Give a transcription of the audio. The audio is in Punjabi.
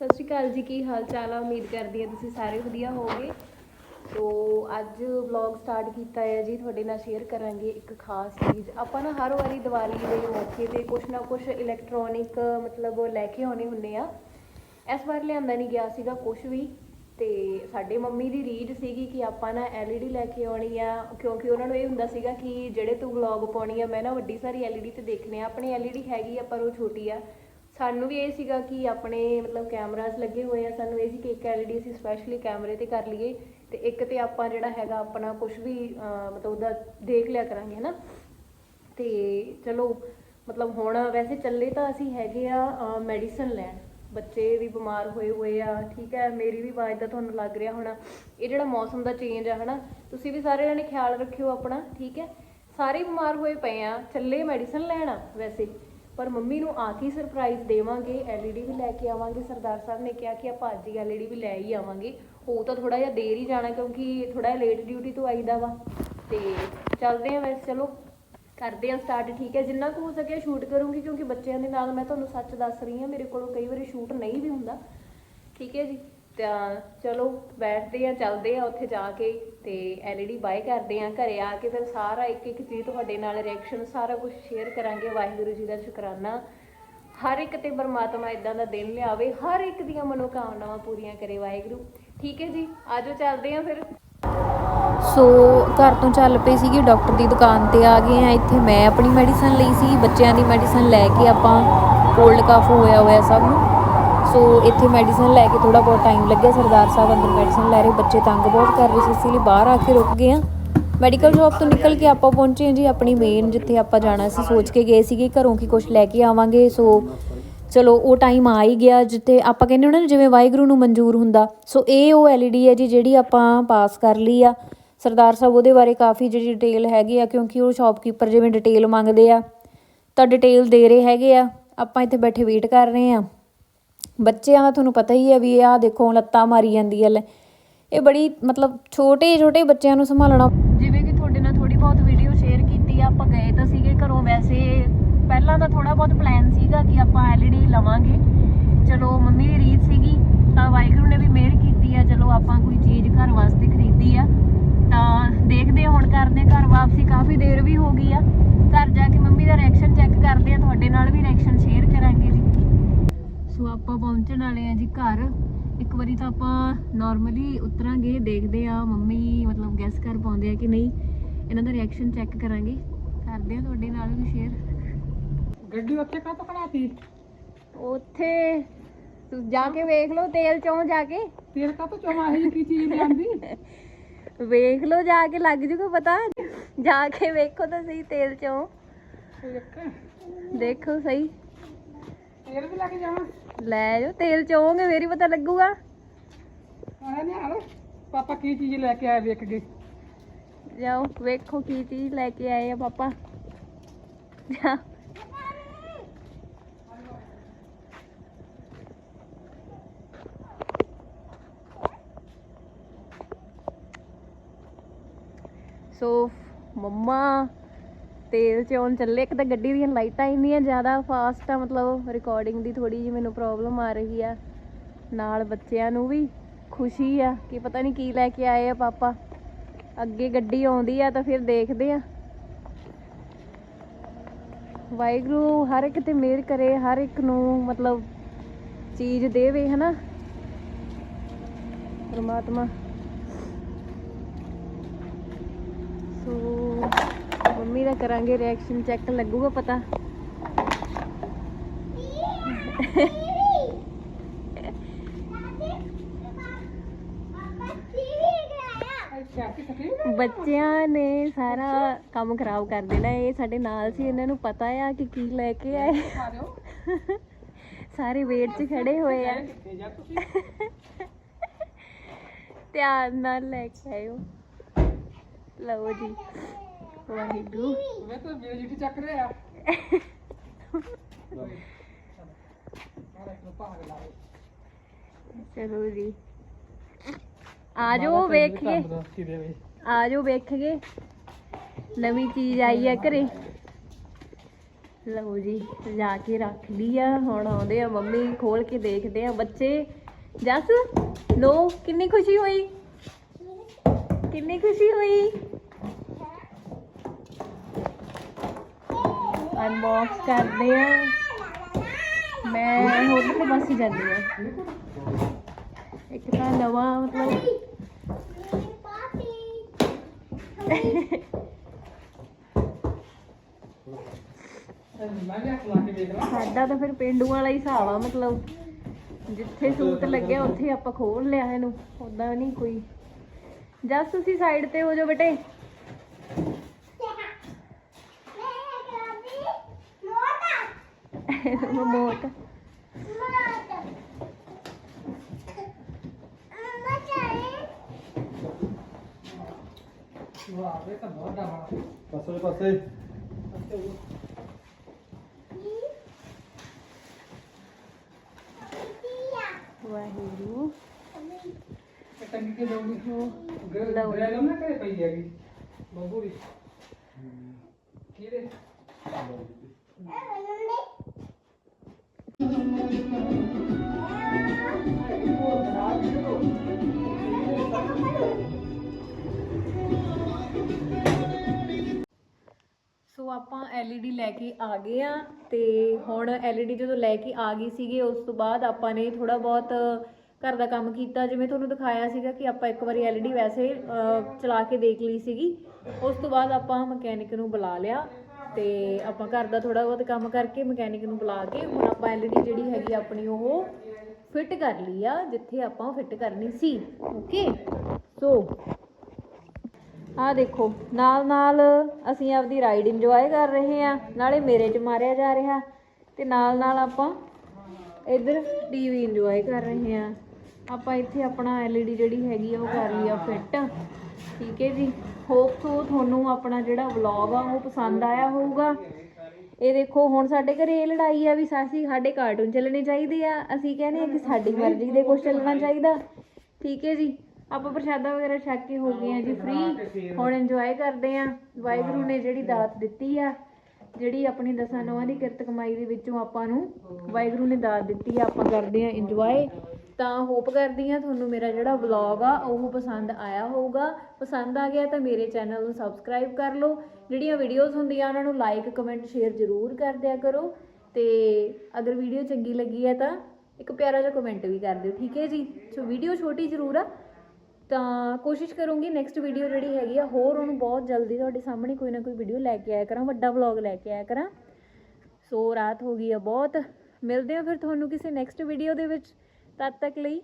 ਸਤਿ ਸ਼੍ਰੀ ਅਕਾਲ ਜੀ, ਕੀ ਹਾਲ ਚਾਲ ਆ? ਉਮੀਦ ਕਰਦੀ ਹਾਂ ਤੁਸੀਂ ਸਾਰੇ ਵਧੀਆ ਹੋਵੋਗੇ। ਸੋ ਅੱਜ ਵਲੌਗ ਸਟਾਰਟ ਕੀਤਾ ਹੈ ਜੀ, ਤੁਹਾਡੇ ਨਾਲ ਸ਼ੇਅਰ ਕਰਾਂਗੇ ਇੱਕ ਖਾਸ ਚੀਜ਼। ਆਪਾਂ ਨਾ ਹਰ ਵਾਰੀ ਦੀਵਾਲੀ ਦੇ ਮੌਕੇ ਤੇ ਕੁਛ ਨਾ ਕੁਛ ਇਲੈਕਟ੍ਰੋਨਿਕ ਮਤਲਬ ਲੈ ਕੇ ਆਉਣੇ ਹੁੰਦੇ ਆ। ਇਸ ਵਾਰ ਲਿਆਂਦਾ ਨਹੀਂ ਗਿਆ ਸੀਗਾ ਕੁਛ ਵੀ, ਤੇ ਸਾਡੇ ਮੰਮੀ ਦੀ ਰੀਡ ਸੀਗੀ ਕਿ ਆਪਾਂ ਨਾ LED ਲੈ ਕੇ ਆਉਣੀ ਆ। ਕਿਉਂਕਿ ਉਹਨਾਂ ਨੂੰ ਇਹ ਹੁੰਦਾ ਸੀਗਾ ਕਿ ਜਿਹੜੇ ਤੂੰ ਵਲੌਗ ਪਾਉਣੀ ਆ, ਮੈਂ ਨਾ ਵੱਡੀ ਸਾਰੀ LED ਤੇ ਦੇਖਣੇ ਆ। ਆਪਣੇ LED ਹੈਗੀ ਆ, ਪਰ ਉਹ ਛੋਟੀ ਆ। ਸਾਨੂੰ ਵੀ ਇਹ ਸੀਗਾ ਕਿ ਆਪਣੇ ਮਤਲਬ ਕੈਮਰਾਸ ਲੱਗੇ ਹੋਏ ਆ, ਸਾਨੂੰ ਇਹ ਸੀ ਕਿ ਇੱਕ LED ਅਸੀਂ ਸਪੈਸ਼ਲੀ ਕੈਮਰੇ ਤੇ ਕਰ ਲਈਏ ਤੇ ਇੱਕ ਤੇ ਆਪਾਂ ਜਿਹੜਾ ਹੈਗਾ ਆਪਣਾ ਕੁਝ ਵੀ ਮਤਲਬ ਉਹਦਾ ਦੇਖ ਲਿਆ ਕਰਾਂਗੇ, ਹਨਾ? ਤੇ ਚਲੋ, ਮਤਲਬ ਹੁਣ ਵੈਸੇ ਚੱਲੇ ਤਾਂ ਅਸੀਂ ਹੈਗੇ ਆ ਮੈਡੀਸਨ ਲੈਣ। ਬੱਚੇ ਵੀ ਬਿਮਾਰ ਹੋਏ ਹੋਏ ਆ, ਠੀਕ ਹੈ, ਮੇਰੀ ਵੀ ਆਵਾਜ਼ ਦਾ ਤੁਹਾਨੂੰ ਲੱਗ ਰਿਹਾ ਹੋਣਾ। ਇਹ ਜਿਹੜਾ ਮੌਸਮ ਦਾ ਚੇਂਜ ਆ, ਹਨਾ? ਤੁਸੀਂ ਵੀ ਸਾਰੇ ਜਣੇ ਖਿਆਲ ਰੱਖਿਓ ਆਪਣਾ, ਠੀਕ ਹੈ? ਸਾਰੇ ਬਿਮਾਰ ਹੋਏ ਪਏ ਆ, ਚੱਲੇ ਮੈਡੀਸਨ ਲੈਣ ਵੈਸੇ। ਪਰ ਮੰਮੀ ਨੂੰ ਆ ਕੇ ਸਰਪ੍ਰਾਈਜ਼ ਦੇਵਾਂਗੇ, LED ਵੀ ਲੈ ਕੇ ਆਵਾਂਗੇ, ਸਰਦਾਰ ਸਾਹਿਬ ਨੇ ਕਿਹਾ ਕਿ ਆਪਾਂ ਅੱਜ ਹੀ LED ਵੀ ਲੈ ਹੀ ਆਵਾਂਗੇ। ਉਹ ਤਾਂ ਥੋੜਾ ਜਿਹਾ ਦੇਰ ਹੀ ਜਾਣਾ ਕਿਉਂਕਿ ਥੋੜਾ ਜਿਹਾ ਲੇਟ ਡਿਊਟੀ ਤੋਂ ਆਈਦਾ ਵਾ। ਤੇ ਚੱਲਦੇ ਆ ਵੈਸੇ, ਚਲੋ। ਕਰਦੇ ਆ ਸਟਾਰਟ ਠੀਕ ਹੈ। ਜਿੰਨਾ ਕੁ ਹੋ ਸਕਿਆ ਸ਼ੂਟ ਕਰੂੰਗੀ ਕਿਉਂਕਿ ਬੱਚਿਆਂ ਦੇ ਨਾਲ ਮੈਂ ਤੁਹਾਨੂੰ ਸੱਚ ਦੱਸ ਰਹੀ ਹਾਂ, ਮੇਰੇ ਕੋਲੋਂ ਕਈ ਵਾਰੀ ਸ਼ੂਟ ਨਹੀਂ ਵੀ ਹੁੰਦਾ। ਠੀਕ ਹੈ ਜੀ। ਤਾਂ ਚਲੋ ਬੈਠਦੇ ਆ, ਚੱਲਦੇ ਆ ਉੱਥੇ ਜਾ ਕੇ ਤੇ LED ਬਾਏ ਕਰਦੇ ਆ, ਘਰੇ ਆ ਕੇ ਫਿਰ ਸਾਰਾ ਇੱਕ ਇੱਕ ਚੀਜ਼ ਤੁਹਾਡੇ ਨਾਲ ਰਿਐਕਸ਼ਨ ਸਾਰਾ ਕੁਝ ਸ਼ੇਅਰ ਕਰਾਂਗੇ। ਵਾਹਿਗੁਰੂ ਜੀ ਦਾ ਸ਼ੁਕਰਾਨਾ। ਹਰ ਇੱਕ ਤੇ ਪਰਮਾਤਮਾ ਇਦਾਂ ਦਾ ਦਿਨ ਲਿਆਵੇ, ਹਰ ਇੱਕ ਦੀਆਂ ਮਨੋਕਾਮਨਾਵਾਂ ਪੂਰੀਆਂ ਕਰੇ ਵਾਹਿਗੁਰੂ। ਠੀਕ ਹੈ ਜੀ, ਆਜੋ ਚੱਲਦੇ ਆ ਫਿਰ। ਸੋ ਘਰ ਤੋਂ ਚੱਲ ਪਏ ਸੀਗੇ, ਡਾਕਟਰ ਦੀ ਦੁਕਾਨ ਤੇ ਆ ਗਏ ਆ। ਇੱਥੇ ਮੈਂ ਆਪਣੀ ਮੈਡੀਸਨ ਲਈ ਸੀ, ਬੱਚਿਆਂ ਦੀ ਮੈਡੀਸਨ ਲੈ ਕੇ ਆਪਾਂ ਕੋਲਡ ਕਾਫ ਹੋਇਆ ਹੋਇਆ ਸਭ ਨੂੰ। ਸੋ ਇੱਥੇ ਮੈਡੀਸਨ ਲੈ ਕੇ ਥੋੜਾ ਬਹੁਤ ਟਾਈਮ ਲੱਗਿਆ। ਸਰਦਾਰ ਸਾਹਿਬ ਅੰਦਰ ਮੈਡੀਸਨ ਲੈ ਰਹੇ। ਬੱਚੇ ਤੰਗ ਬਹੁਤ ਕਰ ਰਹੇ ਸੀ, ਇਸ ਲਈ ਬਾਹਰ ਆ ਕੇ ਰੁਕ ਗਏ ਆ ਮੈਡੀਕਲ ਸ਼ਾਪ ਤੋਂ ਨਿਕਲ ਕੇ ਆਪਾਂ ਪਹੁੰਚੇ ਹਾਂ ਜੀ, ਆਪਣੀ ਮੇਨ ਜਿੱਥੇ ਆਪਾਂ ਜਾਣਾ ਸੀ। ਸੋਚ ਕੇ ਗਏ ਸੀਗੇ, ਘਰੋਂ ਕੀ ਕੁਝ ਲੈ ਕੇ ਆਵਾਂਗੇ। ਸੋ ਚਲੋ, ਉਹ ਟਾਈਮ ਆ ਹੀ ਗਿਆ ਜਿੱਥੇ ਆਪਾਂ ਕਹਿੰਦੇ ਉਹਨਾਂ ਨਾ, ਜਿਵੇਂ ਵਾਹਿਗੁਰੂ ਨੂੰ ਮਨਜ਼ੂਰ ਹੁੰਦਾ। ਸੋ ਇਹ ਉਹ ਐਲਈਡੀ ਹੈ ਜੀ, ਜਿਹੜੀ ਆਪਾਂ ਪਾਸ ਕਰ ਲਈ ਆ। ਸਰਦਾਰ ਸਾਹਿਬ, ਉਹਦੇ ਬਾਰੇ ਕਾਫੀ ਜਿਹੜੀ ਡਿਟੇਲ ਹੈਗੀ ਆ, ਕਿਉਂਕਿ ਉਹ ਸ਼ਾਪਕੀਪਰ ਜਿਵੇਂ ਡਿਟੇਲ ਮੰਗਦੇ ਆ, ਤਾਂ ਡਿਟੇਲ ਦੇ ਰਹੇ ਹੈਗੇ ਆ। ਆਪਾਂ ਇੱਥੇ ਬੈਠੇ ਵੇਟ ਕਰ ਰਹੇ ਆ ਬੱਚਿਆਂ ਦਾ ਤੁਹਾਨੂੰ ਪਤਾ ਹੀ ਹੈ ਵੀ ਆਹ ਦੇਖੋ ਲੱਤਾਂ ਮਾਰੀ ਜਾਂਦੀ ਹੈ ਲੈ। ਇਹ ਬੜੀ ਮਤਲਬ ਛੋਟੇ ਛੋਟੇ ਬੱਚਿਆਂ ਨੂੰ ਸੰਭਾਲਣਾ। ਜਿਵੇਂ ਕਿ ਤੁਹਾਡੇ ਨਾਲ ਥੋੜੀ ਬਹੁਤ ਵੀਡੀਓ ਸ਼ੇਅਰ ਕੀਤੀ ਆ ਆਪਾਂ ਗਏ ਤਾਂ ਸੀਗੇ ਘਰੋਂ। ਵੈਸੇ ਪਹਿਲਾਂ ਤਾਂ ਥੋੜਾ ਬਹੁਤ ਪਲਾਨ ਸੀਗਾ ਕਿ ਆਪਾਂ LED ਲਵਾਂਗੇ। ਚਲੋ ਮੰਮੀ ਦੀ ਰੀਤ ਸੀਗੀ, ਤਾਂ ਵਾਹਿਗੁਰੂ ਨੇ ਵੀ ਮਿਹਰ ਕੀਤੀ ਆ। ਚਲੋ ਆਪਾਂ ਕੋਈ ਚੀਜ਼ ਘਰ ਵਾਸਤੇ ਖਰੀਦੀ ਆ। ਤਾਂ ਦੇਖਦੇ ਹਾਂ ਹੁਣ ਕਰਦੇ ਘਰ ਵਾਪਸੀ। ਕਾਫੀ ਦੇਰ ਵੀ ਹੋ ਗਈ ਆ। ਘਰ ਜਾ ਕੇ ਮੰਮੀ ਦਾ ਰਿਐਕਸ਼ਨ ਚੈੱਕ ਕਰਦੇ ਆ। ਤੁਹਾਡੇ ਨਾਲ ਵੀ ਰਿਐਕਸ਼ਨ ਸ਼ੇਅਰ ਕਰਾਂਗੇ ਜੀ। ਸੋ ਆਪਾਂ ਪਹੁੰਚਣ ਵਾਲੇ ਆ ਜੀ ਘਰ। ਇੱਕ ਵਾਰੀ ਤਾਂ ਆਪਾਂ ਨਾਰਮਲੀ ਉਤਰਾਂਗੇ ਦੇਖਦੇ ਆ ਮੰਮੀ ਮਤਲਬ ਗੈਸ ਕਰ ਪਾਉਂਦੇ ਆ ਕਿ ਨਹੀਂ। ਇਹਨਾਂ ਦਾ ਰਿਐਕਸ਼ਨ ਚੈੱਕ ਕਰਾਂਗੇ। ਕਰਦੇ ਆ ਤੁਹਾਡੇ ਨਾਲ ਵੀ ਸ਼ੇਅਰ ਗੱਡੀ ਉੱਥੇ ਕਾਹਤੋਂ ਖੜਾਤੀ? ਉੱਥੇ ਤੁਸੀਂ ਜਾ ਕੇ ਵੇਖ ਲਓ ਤੇਲ ਚੋਂ ਜਾ ਕੇ। ਤੇਲ ਕਾਹਤੋਂ ਚੋਂ ਆਹੀ ਕੀ ਚੀਜ਼ ਲਿਆਂਦੀ ਵੇਖ ਲਓ ਜਾ ਕੇ ਲੱਗ ਜੂਗਾ ਪਤਾ। ਜਾ ਕੇ ਵੇਖੋ ਤਾਂ ਸਹੀ ਤੇਲ ਚੋਂ। ਦੇਖੋ ਸਹੀ। ਤੇਲ ਵੀ ਲੱਗ ਜਾਵਾਂ? ਲੈ ਜਾਓ ਤੇਲ ਚੋਂਗੇ ਫੇਰ ਹੀ ਪਤਾ ਲੱਗੂਗਾ। ਆਹ ਨੇ ਹਾਲ। ਪਾਪਾ ਕੀ ਚੀਜ਼ ਲੈ ਕੇ ਆਏ ਵੇਖ ਗਏ ਜਾਓ ਵੇਖੋ ਕੀ ਚੀਜ਼ ਲੈ ਕੇ ਆਏ ਆ ਪਾਪਾ। ਜਾ। ਸੋ ਮੰਮਾ ਤੇਲ ਚੋਣ ਚੱਲੇ, ਇੱਕ ਤਾਂ ਗੱਡੀ ਦੀਆਂ ਲਾਈਟਾਂ ਇੰਨੀਆਂ ਜ਼ਿਆਦਾ ਫਾਸਟ ਆ, ਮਤਲਬ ਰਿਕਾਰਡਿੰਗ ਦੀ ਥੋੜੀ ਜਿਹੀ ਮੈਨੂੰ ਪ੍ਰੋਬਲਮ ਆ ਰਹੀ ਆ। ਨਾਲ ਬੱਚਿਆਂ ਨੂੰ ਵੀ ਖੁਸ਼ੀ ਆ ਕਿ ਪਤਾ ਨਹੀਂ ਕੀ ਲੈ ਕੇ ਆਏ ਆ ਪਾਪਾ। ਅੱਗੇ ਗੱਡੀ ਆਉਂਦੀ ਆ ਤਾਂ ਫਿਰ ਦੇਖਦੇ ਆ। ਵਾਹਿਗੁਰੂ ਹਰ ਇੱਕ ਤੇ ਮਿਹਰ ਕਰੇ, ਹਰ ਇੱਕ ਨੂੰ ਮਤਲਬ ਚੀਜ਼ ਦੇਵੇ, ਹਨਾ? ਪਰਮਾਤਮਾ। ਸੋ ਮੰਮੀ ਦਾ ਕਰਾਂਗੇ ਰਿਐਕਸ਼ਨ ਚੈੱਕ ਲੱਗੂਗਾ ਪਤਾ। ਬੱਚਿਆਂ ਨੇ ਸਾਰਾ ਕੰਮ ਖਰਾਬ ਕਰ ਦੇਣਾ। ਇਹ ਸਾਡੇ ਨਾਲ ਸੀ ਇਹਨਾਂ ਨੂੰ ਪਤਾ ਆ ਕਿ ਕੀ ਲੈ ਕੇ ਆਏ। ਸਾਰੇ ਵੇਟ 'ਚ ਖੜੇ ਹੋਏ ਆ। ਧਿਆਨ ਨਾਲ ਲੈ ਕੇ ਆਇਓ। ਲਓ ਜੀ। ਵਾਹਿਗੁਰੂ। ਮੈਂ ਤਾਂ ਮੇਰੇ ਜਿੱਟੀ ਚੱਕ ਰਿਹਾ। ਚਲੋ ਜੀ। ਆ ਜਾਓ ਵੇਖੀਏ। ਤੰਦਰੁਸਤੀ ਦੇਵੇ। ਆ ਜਾਓ ਵੇਖੀਏ। ਨਵੀਂ ਚੀਜ਼ ਆਈ ਹੈ ਘਰੇ। ਲਓ ਜੀ ਜਾ ਕੇ ਰੱਖ ਲਈ ਆ। ਹੁਣ ਆਉਂਦੇ ਆ ਮੰਮੀ ਖੋਲ ਕੇ ਦੇਖਦੇ ਆ ਬੱਚੇ। ਜਸ ਲੋ ਕਿੰਨੀ ਖੁਸ਼ੀ ਹੋਈ? ਕਿੰਨੀ ਖੁਸ਼ੀ ਹੋਈ? ਅਨਬਾਕਸ ਕਰਦੇ ਆ। ਮੈਂ ਹੋਰ ਕਿਤੇ ਬਸ ਜਾਂਦੀ ਆ। ਇੱਕ ਤਾਂ ਨਵਾਂ, ਮਤਲਬ ਸਾਡਾ ਤਾਂ ਫਿਰ ਪਿੰਡੂ ਵਾਲਾ ਹੀ ਹਿਸਾਬ ਆ, ਮਤਲਬ ਜਿੱਥੇ ਸੂਟ ਲੱਗਿਆ ਉੱਥੇ ਆਪਾਂ ਖੋਲ ਲਿਆ ਇਹਨੂੰ ਉਦਾਂ ਨਹੀਂ ਕੋਈ। ਜਸ ਤੁਸੀਂ ਸਾਈਡ ਤੇ ਹੋ ਜਾਓ ਬੇਟੇ। ਮੋਟ ਵਾਹ ਇਹ ਤਾਂ ਬਹੁਤ ਡਾਵਾ ਪਾਸੇ ਪਾਸੇ ਵਾਹਿਗੁਰੂ ਟੰਗੀ ਕੇ ਦੋਗੀ ਹੋ ਗਰੇ ਲਓ। ਗਰੇ ਨਾ ਕਰੇ ਪਈ ਹੈਗੀ ਬੱਬੂ ਦੀ ਕਿਹਦੇ ਸੋ ਆਪਾਂ LED ਲੈ ਕੇ ਆ ਗਏ ਆ ਤੇ ਹੁਣ LED ਜਦੋਂ ਲੈ ਕੇ ਆ ਗਈ ਸੀਗੇ, ਉਸ ਤੋਂ ਬਾਅਦ ਆਪਾਂ ਨੇ ਥੋੜਾ ਬਹੁਤ ਘਰ ਦਾ ਕੰਮ ਕੀਤਾ। ਜਿਵੇਂ ਤੁਹਾਨੂੰ ਦਿਖਾਇਆ ਸੀਗਾ ਕਿ ਆਪਾਂ ਇੱਕ ਵਾਰੀ LED ਵੈਸੇ ਚਲਾ ਕੇ ਦੇਖ ਲਈ ਸੀਗੀ। ਉਸ ਤੋਂ ਬਾਅਦ ਆਪਾਂ ਮਕੈਨਿਕ ਨੂੰ ਬੁਲਾ ਲਿਆ। ਤੇ ਆਪਾਂ ਘਰ ਦਾ ਥੋੜਾ ਬਹੁਤ ਕੰਮ ਕਰਕੇ ਮਕੈਨਿਕ ਨੂੰ ਬੁਲਾ ਕੇ ਹੁਣ ਆਪਾਂ LED ਜਿਹੜੀ ਹੈਗੀ ਆਪਣੀ ਉਹ ਫਿੱਟ ਕਰ ਲਈ ਆ, ਜਿੱਥੇ ਆਪਾਂ ਫਿੱਟ ਕਰਨੀ ਸੀ। ਓਕੇ ਸੋ ਆ ਦੇਖੋ, ਨਾਲ ਨਾਲ ਅਸੀਂ ਆਪਦੀ ਰਾਈਡ ਇੰਜੋਏ ਕਰ ਰਹੇ ਆ ਨਾਲੇ ਮੇਰੇ ਚ ਮਾਰਿਆ ਜਾ ਰਿਹਾ ਤੇ ਨਾਲ ਨਾਲ ਆਪਾਂ ਇੱਧਰ ਟੀਵੀ ਇੰਜੋਏ ਕਰ ਰਹੇ ਆ ਆਪਾਂ ਇੱਥੇ ਆਪਣਾ LED ਜਿਹੜੀ ਹੈਗੀ ਆ ਉਹ ਕਰ ਲਈ ਆ ਫਿੱਟ ਠੀਕ ਹੈ ਜੀ। ਹੋਪ ਸੋ ਤੁਹਾਨੂੰ ਆਪਣਾ ਜਿਹੜਾ ਵਲੌਗ ਆ, ਉਹ ਪਸੰਦ ਆਇਆ ਹੋਊਗਾ। ਇਹ ਦੇਖੋ, ਹੁਣ ਸਾਡੇ ਘਰੇ ਇਹ ਲੜਾਈ ਆ ਵੀ ਸਾਸੀ, ਸਾਡੇ ਕਾਰਟੂਨ ਚੱਲਣੇ ਚਾਹੀਦੇ ਆ। ਅਸੀਂ ਕਹਿੰਦੇ ਆ ਕਿ ਸਾਡੀ ਮਰਜ਼ੀ ਦੇ ਕੁਝ ਚੱਲਣਾ ਚਾਹੀਦਾ। ਠੀਕ ਹੈ ਜੀ। ਆਪਾਂ ਪ੍ਰਸ਼ਾਦਾ ਵਗੈਰਾ ਛਕ ਕੇ ਹੋ ਗਏ ਆ ਜੀ ਫ੍ਰੀ ਹੁਣ ਇੰਜੋਏ ਕਰਦੇ ਆ। ਵਾਹਿਗੁਰੂ ਨੇ ਜਿਹੜੀ ਦਾਤ ਦਿੱਤੀ ਆ, ਜਿਹੜੀ ਆਪਣੀ ਦਸਾਂ ਨੌਂ ਦੀ ਕਿਰਤ ਕਮਾਈ ਦੇ ਵਿੱਚੋਂ ਆਪਾਂ ਨੂੰ ਵਾਹਿਗੁਰੂ ਨੇ ਦਾਤ ਦਿੱਤੀ ਆ। ਆਪਾਂ ਕਰਦੇ ਆ ਇੰਜੋਏ ਤਾਂ ਹੋਪ ਕਰਦੀ ਆ ਤੁਹਾਨੂੰ ਮੇਰਾ ਜਿਹੜਾ ਵਲੌਗ ਆ, ਉਹ ਪਸੰਦ ਆਇਆ ਹੋਊਗਾ। ਪਸੰਦ ਆ ਗਿਆ ਤਾਂ ਮੇਰੇ ਚੈਨਲ ਨੂੰ ਸਬਸਕ੍ਰਾਈਬ ਕਰ ਲਓ। ਜਿਹੜੀਆਂ ਵੀਡੀਓਜ਼ ਹੁੰਦੀਆਂ, ਉਹਨਾਂ ਨੂੰ ਲਾਈਕ ਕਮੈਂਟ ਸ਼ੇਅਰ ਜ਼ਰੂਰ ਕਰ ਦਿਆ ਕਰੋ। ਤੇ ਅਗਰ ਵੀਡੀਓ ਚੰਗੀ ਲੱਗੀ ਹੈ ਤਾਂ ਇੱਕ ਪਿਆਰਾ ਜਿਹਾ ਕਮੈਂਟ ਵੀ ਕਰ ਦਿਓ, ਠੀਕ ਹੈ ਜੀ? ਸੋ ਵੀਡੀਓ ਛੋਟੀ ਜ਼ਰੂਰ ਆ। ਤਾਂ ਕੋਸ਼ਿਸ਼ ਕਰੂੰਗੀ ਨੈਕਸਟ ਵੀਡੀਓ ਜਿਹੜੀ ਹੈਗੀ ਆ, ਹੋਰ ਉਹਨੂੰ ਬਹੁਤ ਜਲਦੀ ਤੁਹਾਡੇ ਸਾਹਮਣੇ ਕੋਈ ਨਾ ਕੋਈ ਵੀਡੀਓ ਲੈ ਕੇ ਆਇਆ ਕਰਾਂ, ਵੱਡਾ ਵਲੌਗ ਲੈ ਕੇ ਆਇਆ ਕਰਾਂ। ਸੋ ਰਾਤ ਹੋ ਗਈ ਆ ਬਹੁਤ। ਮਿਲਦੇ ਆ ਫਿਰ ਤੁਹਾਨੂੰ ਕਿਸੇ ਨੈਕਸਟ ਵੀਡੀਓ ਦੇ ਵਿੱਚ। ਤਦ ਤੱਕ ਲਈ